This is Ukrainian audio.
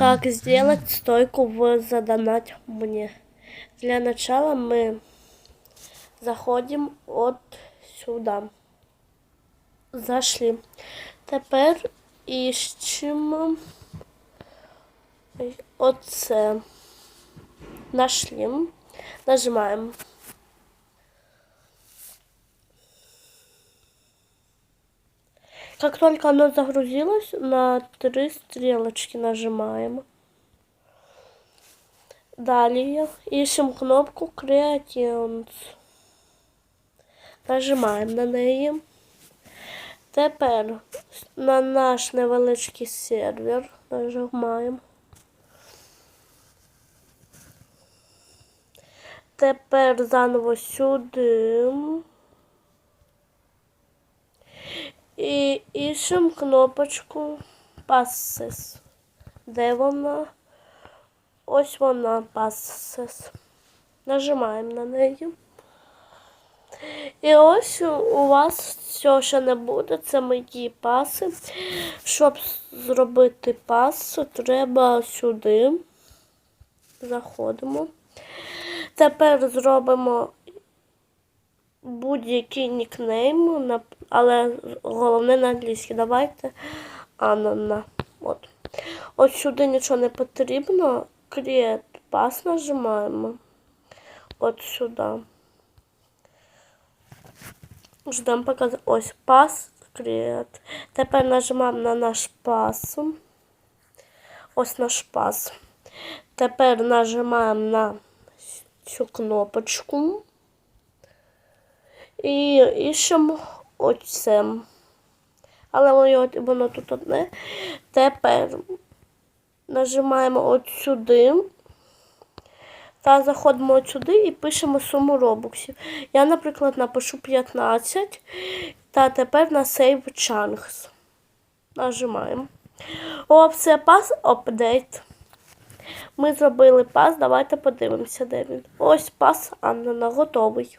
Как сделать стойку в задонать мне? Для начала мы заходим от сюда. Зашли. Тепер іщемо оце. Нашли. Нажимаем. Как только оно загрузилось, на три стрелочки нажимаем. Далее ищем кнопку Creations. Нажимаємо на неї. Тепер на наш невеличкий сервер нажимаємо. Тепер заново сюди. І іщемо кнопочку Passes. Де вона? Ось вона Passes. Нажимаємо на неї. І ось у вас все, що не буде, це мої паси. Щоб зробити пасу, треба сюди. Заходимо. Тепер зробимо будь-який нікнейм, але головне на англійській. Давайте Анна. От. От сюди нічого не потрібно. Create пас нажимаємо. От сюди. Ждемо поки ось пас create. Тепер нажимаємо на наш пас. Ось наш пас. Тепер нажимаємо на цю кнопочку. І іщемо оце. Але воно, воно тут одне. Тепер нажимаємо от сюди. Та заходимо от сюди і пишемо суму робоксів. Я, наприклад, напишу 15. Та тепер на Save Chunks. Нажимаємо. О, все пас апдейт. Ми зробили пас, давайте подивимося, де він. Ось пас Анна готовий.